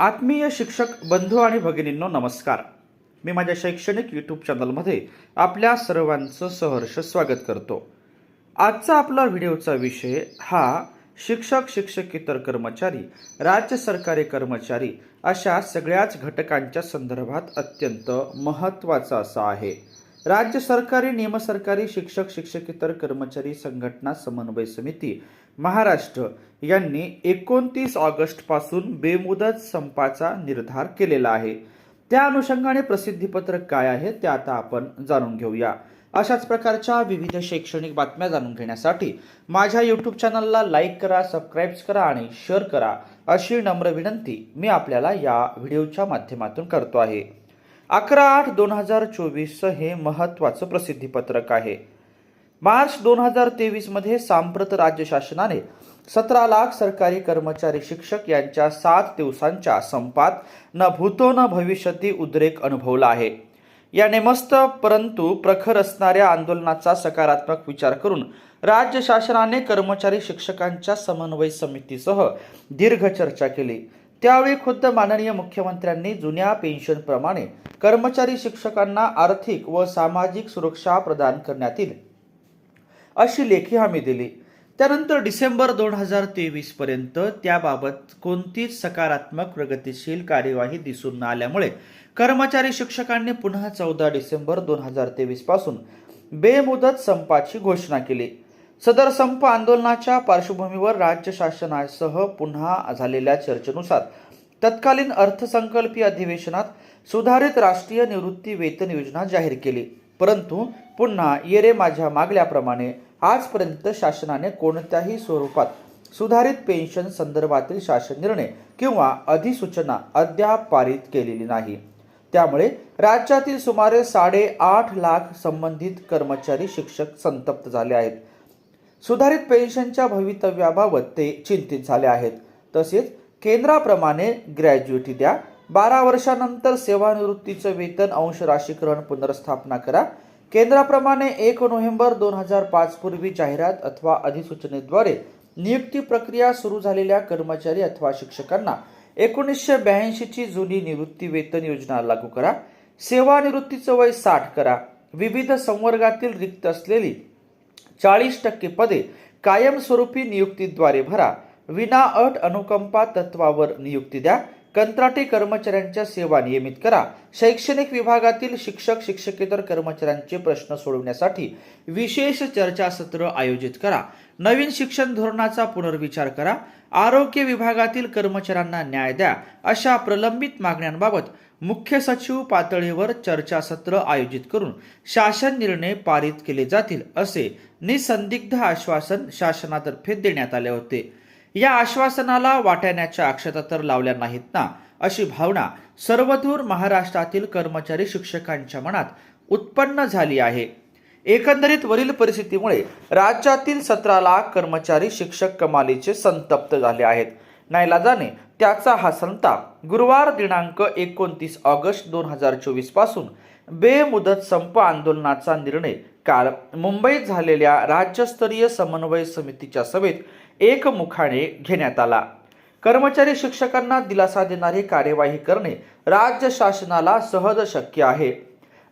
आत्मीय शिक्षक बंधू आणि भगिनींनो नमस्कार. मी माझ्या शैक्षणिक यूट्यूब चॅनलमध्ये आपल्या सर्वांचं सहर्ष स्वागत करतो. आजचा आपला व्हिडिओचा विषय हा शिक्षक शिक्षकेतर कर्मचारी राज्य सरकारी कर्मचारी अशा सगळ्याच घटकांच्या संदर्भात अत्यंत महत्त्वाचा असा आहे. राज्य सरकारी निमसरकारी शिक्षक शिक्षकेतर कर्मचारी संघटना समन्वय समिती महाराष्ट्र यांनी एकोणतीस ऑगस्टपासून बेमुदत संपाचा निर्धार केलेला आहे. त्या अनुषंगाने प्रसिद्धीपत्रक काय आहे ते आता आपण जाणून घेऊया. अशाच प्रकारच्या विविध शैक्षणिक बातम्या जाणून घेण्यासाठी माझ्या यूट्यूब चॅनलला लाईक करा सबस्क्राईब करा आणि शेअर करा अशी नम्र विनंती मी आपल्याला या व्हिडिओच्या माध्यमातून करतो आहे. अकरा आठ दोन हजार चोवीस हे महत्त्वाचं प्रसिद्धीपत्रक आहे. मार्च दोन हजार तेवीसमध्ये सांप्रत राज्य शासनाने सतरा लाख सरकारी कर्मचारी शिक्षक यांच्या सात दिवसांच्या संपात न भूतो न भविष्यती उद्रेक अनुभवला आहे. या नेमस्त परंतु प्रखर असणाऱ्या आंदोलनाचा सकारात्मक विचार करून राज्य शासनाने कर्मचारी शिक्षकांच्या समन्वय समितीसह दीर्घ चर्चा केली. त्यावेळी खुद्द माननीय मुख्यमंत्र्यांनी जुन्या पेन्शनप्रमाणे कर्मचारी शिक्षकांना आर्थिक व सामाजिक सुरक्षा प्रदान करण्यात येईल. अशी लेखी हमी दिली. त्यानंतर डिसेंबर दोन हजार तेवीस पर्यंत त्याबाबत कोणतीच सकारात्मक प्रगतिशील कार्यवाही दिसून न आल्यामुळे कर्मचारी शिक्षकांनी पुन्हा चौदा डिसेंबर दोन हजार तेवीसपासून बेमुदत संपाची घोषणा केली. सदर संप आंदोलनाच्या पार्श्वभूमीवर राज्य शासनासह पुन्हा झालेल्या चर्चेनुसार तत्कालीन अर्थसंकल्पीय अधिवेशनात सुधारित राष्ट्रीय निवृत्ती वेतन योजना जाहीर केली. परंतु पुन्हा येरे माझ्या मागल्याप्रमाणे आजपर्यंत शासनाने कोणत्याही स्वरूपात सुधारित पेन्शन संदर्भातील शासन निर्णय किंवा अधिसूचना अद्याप पारित केलेली नाही. त्यामुळे राज्यातील सुमारे साडेआठ लाख संबंधित कर्मचारी शिक्षक संतप्त झाले आहेत. सुधारित पेन्शनच्या भवितव्याबाबत ते चिंतित झाले आहेत. तसेच केंद्राप्रमाणे ग्रॅज्युएटी द्या बारा वर्षानंतर सेवानिवृत्तीचं वेतन अंश राशीकरण पुनर्स्थापना करा केंद्राप्रमाणे एक नोव्हेंबर दोन हजार पाच पूर्वी जाहिरात अथवा अधिसूचनेद्वारे नियुक्ती प्रक्रिया सुरू झालेल्या कर्मचारी अथवा शिक्षकांना एकोणीसशे ब्याऐंशीची जुनी निवृत्ती वेतन योजना लागू करा. सेवानिवृत्तीचं वय साठ करा. विविध संवर्गातील रिक्त असलेली चाळीस टक्के पदे कायमस्वरूपी नियुक्तीद्वारे भरा. विना अट अनुकंपा तत्वावर नियुक्ती द्या. कंत्राटी कर्मचाऱ्यांच्या सेवा नियमित करा. शैक्षणिक विभागातील शिक्षक शिक्षकेतर कर्मचाऱ्यांचे प्रश्न सोडवण्यासाठी विशेष चर्चासत्र आयोजित करा. नवीन शिक्षण धोरणाचा पुनर्विचार करा. आरोग्य विभागातील कर्मचाऱ्यांना न्याय द्या. अशा प्रलंबित मागण्यांबाबत मुख्य सचिव पातळीवर चर्चासत्र आयोजित करून शासन निर्णय पारित केले जातील असे निसंदिग्ध आश्वासन शासनातर्फे देण्यात आले होते. या आश्वासनाला वाट्याण्याच्या अक्षता तर लावल्या नाहीत ना अशी भावना सर्वदूर महाराष्ट्रातील कर्मचारी शिक्षकांच्या मनात उत्पन्न झाली आहे. एकंदरीत वरील परिस्थितीमुळे राज्यातील सतरा लाख कर्मचारी शिक्षक कमालीचे संतप्त झाले आहेत. नाईलाजाने त्याचा हा संताप गुरुवार दिनांक एकोणतीस ऑगस्ट दोन हजार चोवीसपासून बेमुदत संप आंदोलनाचा निर्णय काल मुंबईत झालेल्या राज्यस्तरीय समन्वय समितीच्या सभेत एकमुखाने घेण्यात आला. कर्मचारी शिक्षकांना दिलासा देणारी कार्यवाही करणे राज्य शासनाला सहज शक्य आहे.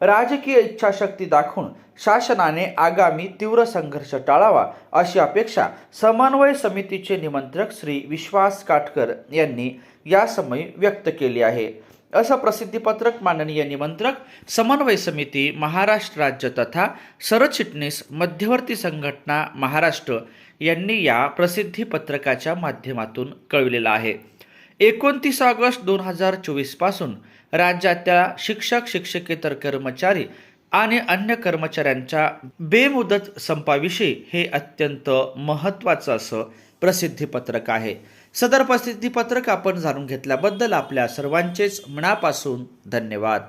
राजकीय इच्छाशक्ती दाखवून शासनाने आगामी तीव्र संघर्ष टाळावा अशी अपेक्षा समन्वय समितीचे निमंत्रक श्री विश्वास काटकर यांनी यासमयी व्यक्त केली आहे. असं प्रसिद्धीपत्रक माननीय निमंत्रक समन्वय समिती महाराष्ट्र राज्य तथा सरचिटणीस मध्यवर्ती संघटना महाराष्ट्र यांनी या प्रसिद्धीपत्रकाच्या माध्यमातून कळविलेलं आहे. एकोणतीस ऑगस्ट दोन हजार चोवीसपासून राज्यातल्या शिक्षक शिक्षकेतर कर्मचारी आणि अन्य कर्मचाऱ्यांच्या बेमुदत संपाविषयी हे अत्यंत महत्त्वाचं असं प्रसिद्धीपत्रक आहे. सदर प्रसिद्धीपत्रक आपण जाणून घेतल्याबद्दल आपल्या सर्वांचेच मनापासून धन्यवाद.